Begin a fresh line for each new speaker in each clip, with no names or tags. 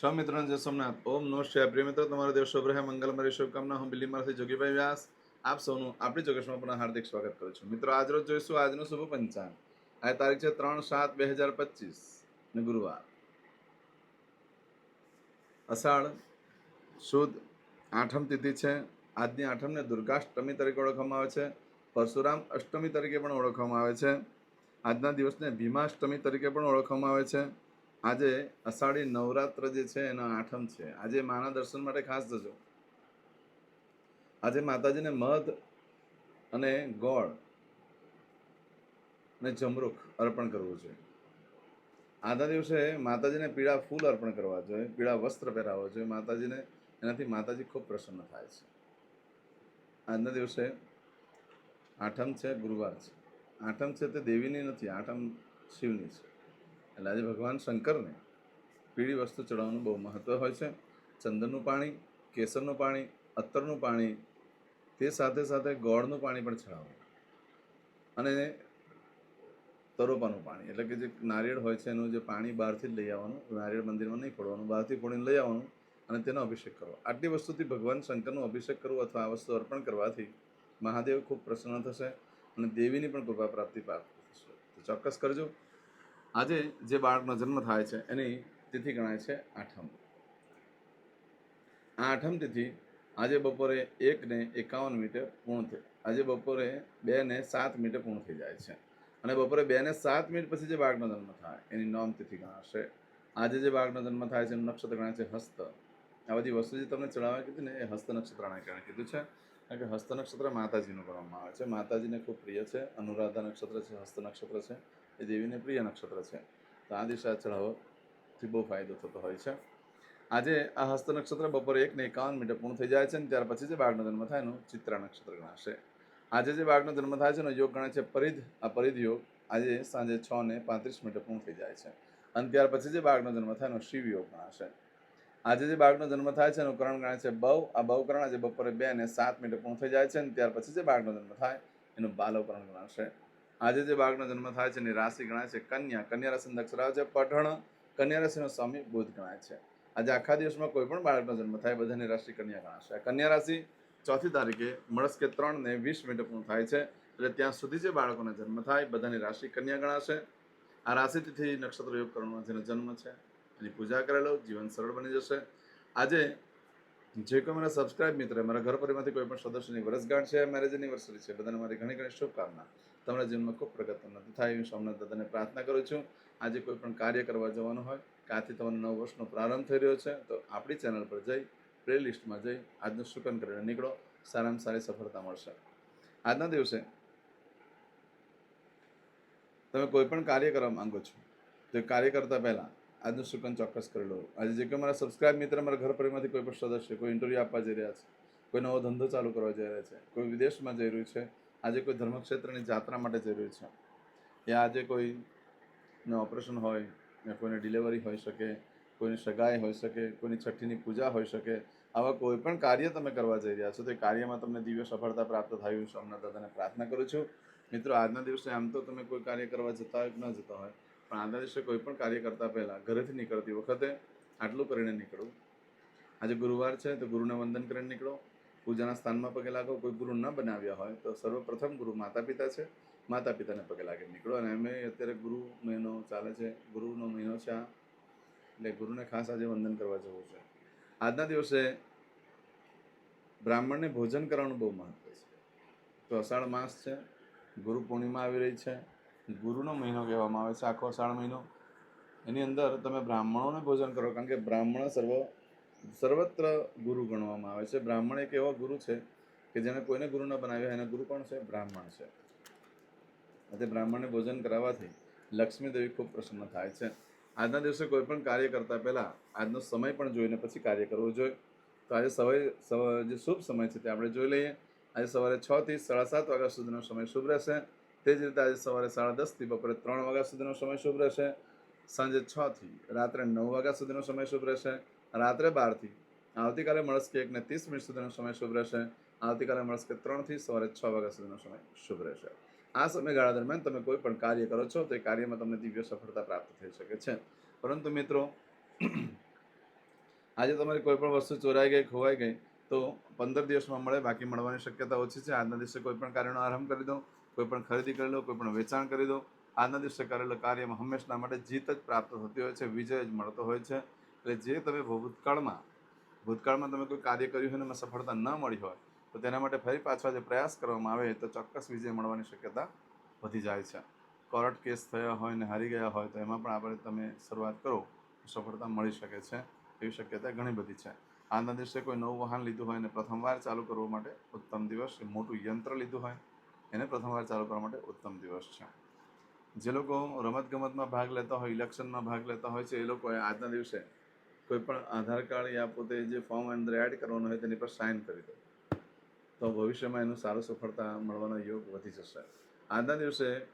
સૌ મિત્રોને જય સોમનાથ. ઓમ નો શિવાય પ્રિય મિત્રો, તમારો દેવ શુભ રહે. મંગલમય શુભકામના. હું બિલીમારથી જોગીભાઈ વ્યાસ. આપ સૌનું આપણી ચોકસમાં પણ હાર્દિક સ્વાગત કરું છું. મિત્રો આજરોજ જોઈશું આજનું શુભ પંચાંગ. આ તારીખ છે ત્રણ સાત બે હજાર પચીસ. ને ગુરુવાર. અષાઢ સુદ આઠમ તિથિ છે. આજની આઠમને દુર્ગાષ્ટમી તરીકે ઓળખવામાં આવે છે. પરશુરામ અષ્ટમી તરીકે પણ ઓળખવામાં આવે છે. આજના દિવસને ભીમાષ્ટમી તરીકે પણ ઓળખવામાં આવે છે. આજે અષાઢી નવરાત્ર જે છે એનો આઠમ છે. આજે માના દર્શન માટે ખાસ જજો. આજે માતાજીને મધ અને ગોળ અને જમરૂખ અર્પણ કરવું જોઈએ આજના દિવસે માતાજીને પીળા ફૂલ અર્પણ કરવા જોઈએ, પીળા વસ્ત્ર પહેરાવવા જોઈએ. માતાજીને એનાથી માતાજી ખૂબ પ્રસન્ન થાય છે. આજના દિવસે આઠમ છે, ગુરુવાર છે. આઠમ છે તે દેવીની નથી, આઠમ શિવની છે. એટલે આજે ભગવાન શંકરને પીળી વસ્તુ ચડાવવાનું બહુ મહત્ત્વ હોય છે. ચંદનનું પાણી, કેસરનું પાણી અત્તરનું પાણી, તે સાથે સાથે ગોળનું પાણી પણ ચડાવવું અને તરોપાનું પાણી, એટલે કે જે નારિયેળ હોય છે એનું જે પાણી બહારથી જ લઈ આવવાનું, નારિયેળ મંદિરમાં નહીં ફોડવાનું, બહારથી ફોડીને લઈ આવવાનું અને તેનો અભિષેક કરવો. આટલી વસ્તુથી ભગવાન શંકરનો અભિષેક કરવો અથવા આ વસ્તુ અર્પણ કરવાથી મહાદેવ ખૂબ પ્રસન્ન થશે અને દેવીની પણ કૃપા પ્રાપ્તિ પ્રાપ્ત થશે. તો ચોક્કસ કરજો. આજે જે બાળકનો જન્મ થાય છે, એની તિથિ ગણાય છે આઠમ. આ આઠમ તિથિ આજે બપોરે એકને એકાવન મિનિટે પૂર્ણ થઈ આજે બપોરે બે ને સાત મિનિટે પૂર્ણ થઈ જાય છે. અને બપોરે બે ને સાત મિનિટ પછી જે બાળકનો જન્મ થાય, એની નોમ તિથિ ગણાશે. આજે જે બાળકનો જન્મ થાય છે, એનું નક્ષત્ર ગણાય છે હસ્ત. આ બધી વસ્તુ જે તમને ચડાવવા કીધું ને, એ હસ્ત નક્ષત્રના કારણે કીધું છે. કારણ કે હસ્ત નક્ષત્ર માતાજીનું ગણવામાં આવે છે. માતાજીને ખૂબ પ્રિય છે. અનુરાધા નક્ષત્ર છે, હસ્ત નક્ષત્ર છે. એ દેવીને પ્રિય નક્ષત્ર છે. તો આ દિશા આ ચઢાવવાથી બહુ ફાયદો થતો હોય છે. આજે આ હસ્ત નક્ષત્ર બપોરે એક ને એકાવન મિનિટે પૂર્ણ થઈ જાય છે અને ત્યાર પછી જે બાળનો જન્મ થાય એનું ચિત્રા નક્ષત્ર ગણાશે. આજે જે બાળનો જન્મ થાય છે એનો યોગ ગણાય છે પરિધ. આ પરિધ યોગ આજે સાંજે છ ને પાંત્રીસ મિનિટે પૂર્ણ થઈ જાય છે. અને ત્યાર પછી જે બાળનો જન્મ થાય એનો શિવ યોગ ગણાશે. આજે જે બાળકનો જન્મ થાય છે એનું કરણ ગણાય છે બહુ. આ બહુકરણ આજે બપોરે બે ને સાત મિનિટે પૂર્ણ થઈ જાય છે અને ત્યાર પછી જે બાળકનો જન્મ થાય એનું બાલવકરણ ગણાશે આજે જે બાળકનો જન્મ થાય છે એની રાશિ ગણાય છે કન્યા. કન્યા રાશિ અક્ષર આવે છે પઠણ. કન્યા રાશિનો સ્વામી બુધ ગણાય છે. આજે આખા દિવસમાં કોઈ પણ બાળકનો જન્મ થાય બધાની રાશિ કન્યા ગણાશે કન્યા રાશિ ચોથી તારીખે મળસ્કે ત્રણ ને વીસ મિનિટે પૂર્ણ થાય છે. એટલે ત્યાં સુધી જે બાળકોનો જન્મ થાય બધાની રાશિ કન્યા ગણાશે. આ રાશિથી નક્ષત્ર યોગ કરવાનો જેનો જન્મ છે. એની પૂજા કરેલો, જીવન સરળ બની જશે. આજે જે કોઈ મારા સબસ્ક્રાઇબ મિત્ર, મારા ઘર પરિવારમાંથી કોઈ પણ સદસ્યની વર્ષગાંઠ છે મેરેજ એનિવર્સરી છે, બધાને મારી ઘણી ઘણી શુભકામના. તમારા જીવનમાં ખૂબ પ્રગતિ નથી થાય એવી સોમનાથ દાદાને પ્રાર્થના કરું છું. આજે કોઈ પણ કાર્ય કરવા જવાનું હોય કે આથી તમારો નવ વર્ષનો પ્રારંભ થઈ રહ્યો છે, તો આપણી ચેનલ પર જઈ પ્લે લિસ્ટમાં જઈ, આજનું શુકન કરીને નીકળો. સારામાં સારી સફળતા મળશે. આજના દિવસે તમે કોઈ પણ કાર્ય કરવા માંગો છો, તો કાર્ય કરતા પહેલાં આજનું શુકન ચોક્કસ કરી લો. આજે જે કે મારા સબસ્ક્રાઇબ મિત્ર મારા ઘર પરિવારમાંથી કોઈ પણ સદસ્ય, કોઈ ઇન્ટરવ્યૂ આપવા જઈ રહ્યા છે, કોઈ નવો ધંધો ચાલુ કરવા જઈ રહ્યા છે, કોઈ વિદેશમાં જઈ રહ્યું છે, આજે કોઈ ધર્મક્ષેત્રની જાત્રા માટે જઈ રહ્યું છે, યા આજે કોઈ ઓપરેશન હોય, યા કોઈને ડિલિવરી હોઈ શકે, કોઈની સગાઈ હોઈ શકે, કોઈની છઠ્ઠીની પૂજા હોઈ શકે, આવા કોઈ પણ કાર્ય તમે કરવા જઈ રહ્યા છો, તો એ કાર્યમાં તમને દિવ્ય સફળતા પ્રાપ્ત થાય હું સોમનાથ દાદાને પ્રાર્થના કરું છું. મિત્રો, આજના દિવસે આમ તો તમે કોઈ કાર્ય કરવા જતા હોય કે ન જતા હોય પણ આજના દિવસે કોઈ પણ કાર્ય કરતા પહેલાં ઘરેથી નીકળતી વખતે આટલું કરીને નીકળવું. આજે ગુરુવાર છે તો ગુરુને વંદન કરીને નીકળો. પૂજાના સ્થાનમાં પગે લાગો. કોઈ ગુરુ ન બનાવ્યા હોય તો સર્વપ્રથમ ગુરુ માતા પિતા છે. માતા પિતાને પગે લાગીને નીકળો. અને અમે અત્યારે ગુરુ મહિનો ચાલે છે. ગુરુનો મહિનો છે આ. એટલે ગુરુને ખાસ આજે વંદન કરવા જવું છે. આજના દિવસે બ્રાહ્મણને ભોજન કરવાનું બહુ મહત્વ છે. તો અષાઢ માસ છે. ગુરુ પૂર્ણિમા આવી રહી છે. ગુરુનો મહિનો કહેવામાં આવે છે, આખો અષાઢ મહિનો. એની અંદર તમે બ્રાહ્મણોને ભોજન કરો, કારણ કે બ્રાહ્મણ સર્વ, સર્વત્ર ગુરુ ગણવામાં આવે છે. બ્રાહ્મણ એક એવો ગુરુ છે કે જેને કોઈને ગુરુ ન બનાવ્યો, એના ગુરુ કોણ છે? બ્રાહ્મણ છે. આજે બ્રાહ્મણને ભોજન કરાવવાથી લક્ષ્મીદેવી ખૂબ પ્રસન્ન થાય છે. આજના દિવસે કોઈ પણ કાર્ય કરતા પહેલાં આજનો સમય પણ જોઈને પછી કાર્ય કરવું જોઈએ. તો આજે સવારે સવારે જે શુભ સમય છે તે આપણે જોઈ લઈએ. આજે સવારે છથી સાડા સાત વાગ્યા સુધીનો સમય શુભ રહેશે. તે જ રીતે આજે સવારે સાડા દસથી બપોરે ત્રણ વાગ્યા સુધીનો સમય શુભ રહેશે. સાંજે છથી રાત્રે નવ વાગ્યા સુધીનો સમય શુભ રહેશે. રાત્રે બારથી આવતીકાલે મળસ્કે એકને ત્રીસ મિનિટ સુધીનો સમય શુભ રહેશે. આવતીકાલે મળસ્કે ત્રણથી સવારે છ વાગ્યા સુધીનો સમય શુભ રહેશે. આ સમયગાળા દરમિયાન તમે કોઈ પણ કાર્ય કરો છો, તો કાર્યમાં તમને દિવ્ય સફળતા પ્રાપ્ત થઈ શકે છે. પરંતુ મિત્રો, આજે તમારી કોઈ પણ વસ્તુ ચોરાઈ ગઈ, ખોવાઈ ગઈ, તો પંદર દિવસમાં મળે, બાકી મળવાની શક્યતા ઓછી છે. આજના દિવસે કોઈ પણ કાર્યનો આરંભ કરી દો કોઈ પણ ખરીદી કરી લો, કોઈ પણ વેચાણ કરી દો. આજના દિવસે કરેલું કાર્યમાં હંમેશના માટે જીત જ પ્રાપ્ત થતી હોય છે, વિજય જ મળતો હોય છે. એટલે જે તમે ભૂતકાળમાં ભૂતકાળમાં તમે કોઈ કાર્ય કર્યું હોય અને એમાં સફળતા ન મળી હોય, તો તેના માટે ફરી પાછા જે પ્રયાસ કરવામાં આવે તો ચોક્કસ વિજય મળવાની શક્યતા વધી જાય છે. કોર્ટ કેસ થયા હોય ને હારી ગયા હોય તો એમાં પણ આપણે તમે શરૂઆત કરો સફળતા મળી શકે છે, એવી શક્યતા ઘણી બધી છે. આજના દિવસે કોઈ નવું વાહન લીધું હોય ને પ્રથમવાર ચાલુ કરવા માટે ઉત્તમ દિવસ મોટું યંત્ર લીધું હોય એને પ્રથમવાર ચાલુ કરવા માટે ઉત્તમ દિવસ છે. જે લોકો રમતગમતમાં ભાગ લેતા હોય, ઇલેક્શનમાં ભાગ લેતા હોય છે, એ લોકોએ આજના દિવસે કોઈ પણ આધાર કાર્ડ યા પોતે જે ફોર્મ અંદર એડ કરવાનું હોય તેની પર સાઇન કરી દો. તો ભવિષ્યમાં એનું સારું સફળતા મળવાનો યોગ વધી જશે. આજના દિવસે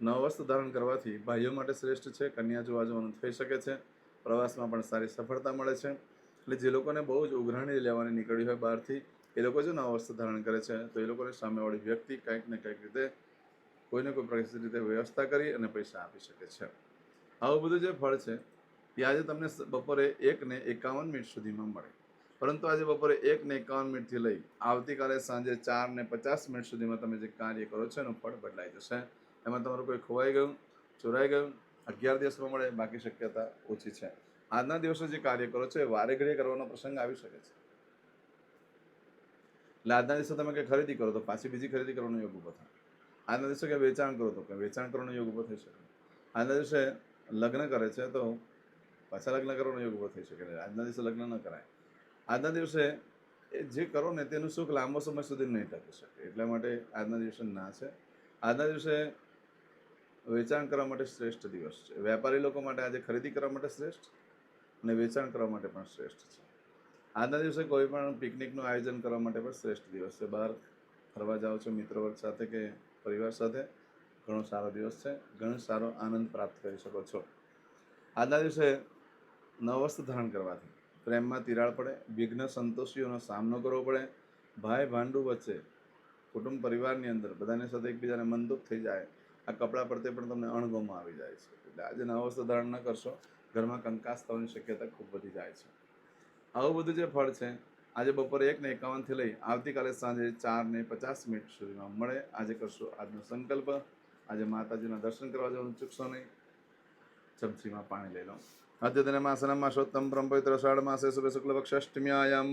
નવ વસ્ત્ર ધારણ કરવાથી ભાઈઓ માટે શ્રેષ્ઠ છે, કન્યા જોવા જવાનું થઈ શકે છે, પ્રવાસમાં પણ સારી સફળતા મળે છે. એટલે જે લોકોને બહુ જ ઉઘરાણી લેવાની નીકળી હોય બહારથી એ લોકો છે ને અવસ્થા ધારણ કરે છે. તો એ લોકોને સામેવાળી વ્યક્તિ કંઈક ને કંઈક રીતે, કોઈને કોઈ પ્રકારની રીતે વ્યવસ્થા કરી અને પૈસા આપી શકે છે. આવું બધું જે ફળ છે, એ આજે તમને બપોરે એક ને એકાવન મિનિટ સુધીમાં મળે. પરંતુ આજે બપોરે એકને એકાવન મિનિટથી લઈ આવતીકાલે સાંજે ચાર ને પચાસ મિનિટ સુધીમાં તમે જે કાર્ય કરો છો એનું ફળ બદલાઈ જશે. એમાં તમારું કોઈ ખોવાઈ ગયું, ચોરાઈ ગયું, અગિયાર દિવસમાં મળે બાકી શક્યતા ઓછી છે. આજના દિવસે જે કાર્ય કરો છો એ વારે ઘડીએ કરવાનો પ્રસંગ આવી શકે છે. એટલે આજના દિવસે તમે કંઈ ખરીદી કરો તો પાછી બીજી ખરીદી કરવાનો યોગ ઊભો થાય. આજના દિવસે કંઈ વેચાણ કરો તો કંઈ વેચાણ કરવાનો યોગ ઊભો થઈ શકે. આજના દિવસે લગ્ન કરે છે તો પાછા લગ્ન કરવાનો યોગ ઊભો થઈ શકે. આજના દિવસે લગ્ન ન કરાય. આજના દિવસે એ જે કરો ને તેનું સુખ લાંબો સમય સુધી નહીં ટકી શકે. એટલા માટે આજના દિવસે ના છે. આજના દિવસે વેચાણ કરવા માટે શ્રેષ્ઠ દિવસ છે. વેપારી લોકો માટે આજે ખરીદી કરવા માટે શ્રેષ્ઠ અને વેચાણ કરવા માટે પણ શ્રેષ્ઠ છે. આજના દિવસે કોઈ પણ પિકનિકનું આયોજન કરવા માટે પણ શ્રેષ્ઠ દિવસ છે. બહાર ફરવા જાઓ છો મિત્ર વર્ગ સાથે કે પરિવાર સાથે, ઘણો સારો દિવસ છે. ઘણો સારો આનંદ પ્રાપ્ત કરી શકો છો. આજના દિવસે નવસ્ત્ર ધારણ કરવાથી પ્રેમમાં તિરાડ પડે, વિઘ્ન સંતોષીઓનો સામનો કરવો પડે, ભાઈ ભાંડુ વચ્ચે કુટુંબ પરિવારની અંદર બધાની સાથે એકબીજાને મનદુખ થઈ જાય, આ કપડાં પ્રત્યે પણ તમને અણગમો આવી જાય છે. એટલે આજે નવસ્ત્ર ધારણ ન કરશો, ઘરમાં કંકાસ થવાની શક્યતા ખૂબ વધી જાય છે. આવું બધું જે ફળ છે, આજે બપોરે એક ને એકાવનથી લઈ આવતીકાલે સાંજે ચાર ને પચાસ મિનિટ સુધીમાં મળે. આજે કરશો આજનો સંકલ્પ. આજે માતાજીના દર્શન કરવા જવાનું ચૂકશો નહીં ચમચીમાં પાણી લઈ લો. અદ્યતન માસનમ માસોત્તમ બ્રહ્મ પવિત્ર અષાઢ માસે શુભે શુક્લ પક્ષષ્ટમ્યાયામ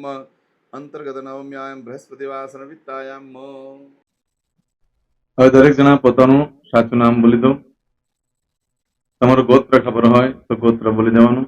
અંતર્ગત નવમ્યાયામ, બૃહસ્પતિ વાસન વિત્તાયામ
હવે દરેક જણા પોતાનું સાચું નામ બોલી દો. તમારું ગોત્ર ખબર હોય તો ગોત્ર બોલી દેવાનું.